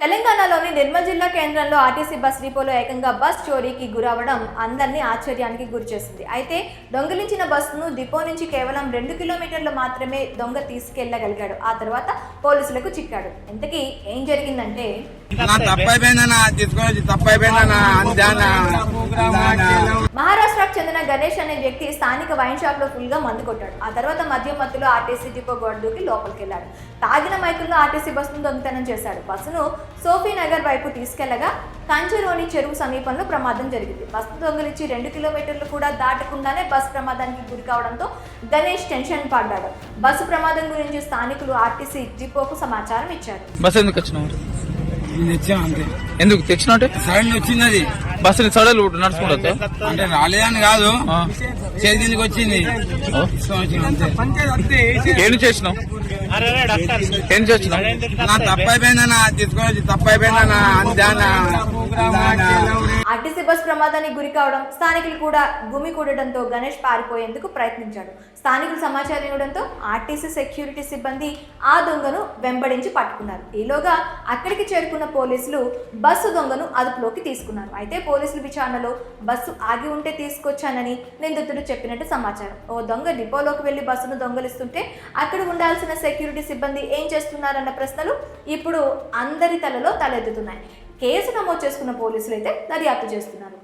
తెలంగాణలోని నిర్మల్ జిల్లా కేంద్రంలో ఆర్టీసీ బస్ డిపోలో ఏకంగా బస్ చోరీకి గురవడం అందరినీ ఆశ్చర్యానికి గురిచేసింది. అయితే దొంగిలించిన బస్సును డిపో నుంచి కేవలం రెండు కిలోమీటర్లు మాత్రమే దొంగ తీసుకెళ్ళగలిగాడు. ఆ తర్వాత పోలీసులకు చిక్కాడు. ఇంతకీ ఏం జరిగిందంటే నా గణేష్ అనే వ్యక్తి స్థానిక వైన్ షాప్లో ఫుల్గా మందు కొట్టాడు. ఆ తర్వాత మద్యం మత్తులో ఆర్టీసీ డిపో గోడ దూకి లోపలికి వెళ్ళాడు తాగిన మైకుల్లో ఆర్టీసీ బస్సును దొంగతనం చేశాడు. బస్సును సోఫీ నగర్ వైపు తీసుకెళ్ళగా కంచెలోని చెరువు సమీపంలో ప్రమాదం జరిగింది. బస్సు దొంగలించి రెండు కిలోమీటర్లు కూడా దాటకుండానే బస్సు ప్రమాదానికి గురి కావడంతో గణేష్ టెన్షన్ పడ్డాడు. బస్సు ప్రమాదం గురించి స్థానికులు ఆర్టీసీ డిపోకు సమాచారం ఇచ్చారు. బస్ ఎందుకు వచ్చినావు? ఎందుకు? తెచ్చినావు అంటే? సడన్ వచ్చింది అది బస్సుని సడలు నడుచుకుంటా అంటే రాలేదని కాదు. చేతి కిందకి వచ్చింది. ఏం చేసినావు? ఏం నా తీసుకొని. ఆర్టీసీ బస్ ప్రమాదానికి గురి కావడం స్థానికులు కూడా గుమి కూడడంతో గణేష్ పారిపోయేందుకు ప్రయత్నించాడు. స్థానికులు సమాచారం ఇవ్వడంతో ఆర్టీసీ సెక్యూరిటీ సిబ్బంది ఆ దొంగను వెంబడించి పట్టుకున్నారు. ఈలోగా అక్కడికి చేరుకున్న పోలీసులు బస్సు దొంగను అదుపులోకి తీసుకున్నారు. అయితే పోలీసుల విచారణలో బస్సు ఆగి ఉంటే తీసుకొచ్చానని నిందితుడు చెప్పినట్టు సమాచారం. ఓ దొంగ డిపోలోకి వెళ్ళి బస్సును దొంగలిస్తుంటే అక్కడ ఉండాల్సిన సెక్యూరిటీ సిబ్బంది ఏం చేస్తున్నారన్న ప్రశ్నలు ఇప్పుడు అందరి తలలో తలెత్తుతున్నాయి. కేసు నమోదు చేసుకున్న పోలీసులు అయితే దర్యాప్తు చేస్తున్నారు.